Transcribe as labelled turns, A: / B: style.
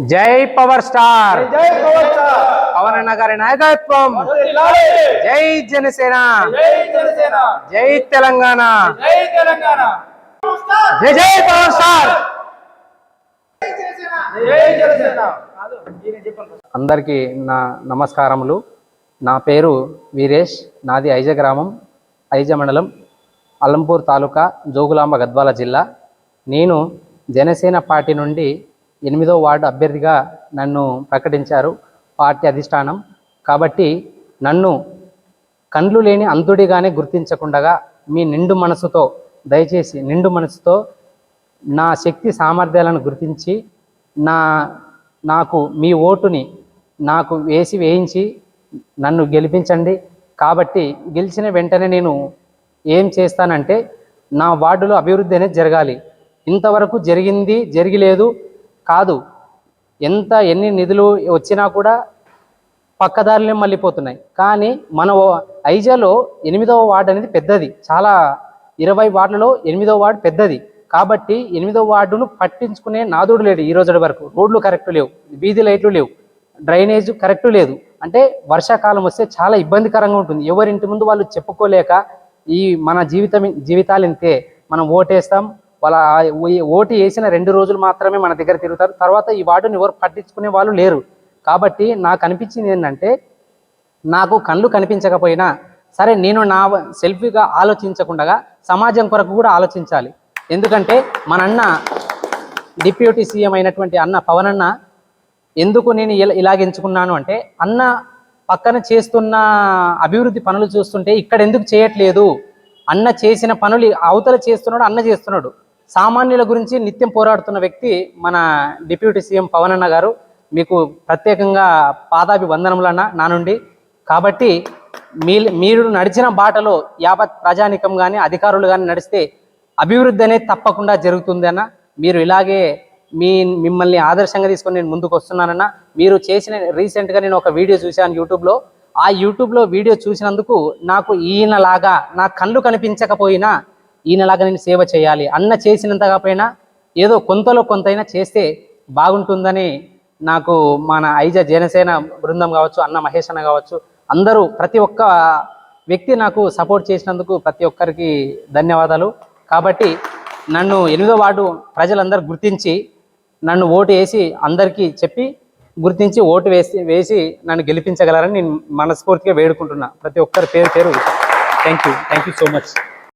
A: జై power star. Pawan అన్న గారి నాయకత్వం. జై జనసేన.
B: జై
A: తెలంగాణ.
B: జై
A: జై పవర్ స్టార్. అందరికీ నా నమస్కారములు. నా పేరు వీరేష్. నాది ఐజ గ్రామం ఐజ మండలం అల్లంపూర్ తాలూకా జోగులాంబ గద్వాల జిల్లా. నేను జనసేన పార్టీ నుండి ఎనిమిదో వార్డు అభ్యర్థిగా నన్ను ప్రకటించారు పార్టీ అధిష్టానం. కాబట్టి నన్ను కండ్లు లేని అంతుడిగానే గుర్తించకుండా మీ నిండు మనసుతో దయచేసి నిండు మనసుతో నా శక్తి సామర్థ్యాలను గుర్తించి నా నాకు మీ ఓటుని నాకు వేసి వేయించి నన్ను గెలిపించండి. కాబట్టి గెలిచిన వెంటనే నేను ఏం చేస్తానంటే నా వార్డులో అభివృద్ధి అనేది జరగాలి. ఇంతవరకు జరిగింది జరిగిలేదు. కాదు. ఎంత ఎన్ని నిధులు వచ్చినా కూడా పక్కదారులే మళ్ళీపోతున్నాయి. కానీ మన ఐజాలో ఎనిమిదవ వార్డు అనేది పెద్దది. చాలా ఇరవై వార్డులలో ఎనిమిదవ వార్డు పెద్దది. కాబట్టి ఎనిమిదవ వార్డును పట్టించుకునే నాదుడు లేడు ఈ రోజు వరకు. రోడ్లు కరెక్ట్ లేవు. వీధి లైట్లు లేవు. డ్రైనేజ్ కరెక్ట్ లేదు. అంటే వర్షాకాలం వస్తే చాలా ఇబ్బందికరంగా ఉంటుంది. ఎవరింటి ముందు వాళ్ళు చెప్పుకోలేక ఈ మన జీవితం జీవితాలు ఇంతే మనం ఓటేస్తాం వాళ్ళ ఓటు వేసిన రెండు రోజులు మాత్రమే మన దగ్గర తిరుగుతారు. తర్వాత ఈ వార్డుని ఎవరు పట్టించుకునే వాళ్ళు లేరు. కాబట్టి నాకు అనిపించింది ఏంటంటే నాకు కళ్ళు కనిపించకపోయినా సరే నేను నా సెల్ఫీగా ఆలోచించకుండా సమాజం కొరకు కూడా ఆలోచించాలి. ఎందుకంటే మన అన్న డిప్యూటీ సీఎం అయినటువంటి అన్న పవన్ అన్న ఎందుకు నేను ఇలా ఇలాగ ఎంచుకున్నాను అంటే అన్న పక్కన చేస్తున్న అభివృద్ధి పనులు చూస్తుంటే ఇక్కడ ఎందుకు చేయట్లేదు? అన్న చేసిన పనులు అవతల చేస్తున్నాడు అన్న చేస్తున్నాడు. సామాన్యుల గురించి నిత్యం పోరాడుతున్న వ్యక్తి మన డిప్యూటీ సీఎం పవన్ అన్న గారు. మీకు ప్రత్యేకంగా పాదాభి వందనములన్న నా నుండి. కాబట్టి మీ మీరు నడిచిన బాటలో యావత్ ప్రజానికం కానీ అధికారులు కానీ నడిస్తే అభివృద్ధి అనేది తప్పకుండా జరుగుతుంది అన్న. మీరు ఇలాగే మీ మిమ్మల్ని ఆదర్శంగా తీసుకొని నేను ముందుకు వస్తున్నానన్న. మీరు చేసిన రీసెంట్గా నేను ఒక వీడియో చూశాను యూట్యూబ్లో. ఆ యూట్యూబ్లో వీడియో చూసినందుకు నాకు ఈయనలాగా నా కళ్ళు కనిపించకపోయినా ఈయనలాగా నేను సేవ చేయాలి. అన్న చేసినంత కాకపోయినా ఏదో కొంతలో కొంతైనా చేస్తే బాగుంటుందని నాకు మన ఐజ జనసేన బృందం కావచ్చు అన్న మహేష్ అన్న కావచ్చు అందరూ ప్రతి ఒక్క వ్యక్తి నాకు సపోర్ట్ చేసినందుకు ప్రతి ఒక్కరికి ధన్యవాదాలు. కాబట్టి నన్ను ఎనిమిదో వార్డు ప్రజలందరూ గుర్తించి నన్ను ఓటు వేసి అందరికీ చెప్పి గుర్తించి ఓటు వేసి వేసి నన్ను గెలిపించగలరని నేను మనస్ఫూర్తిగా వేడుకుంటున్నా. ప్రతి ఒక్కరి పేరు పేరు thank you thank you so much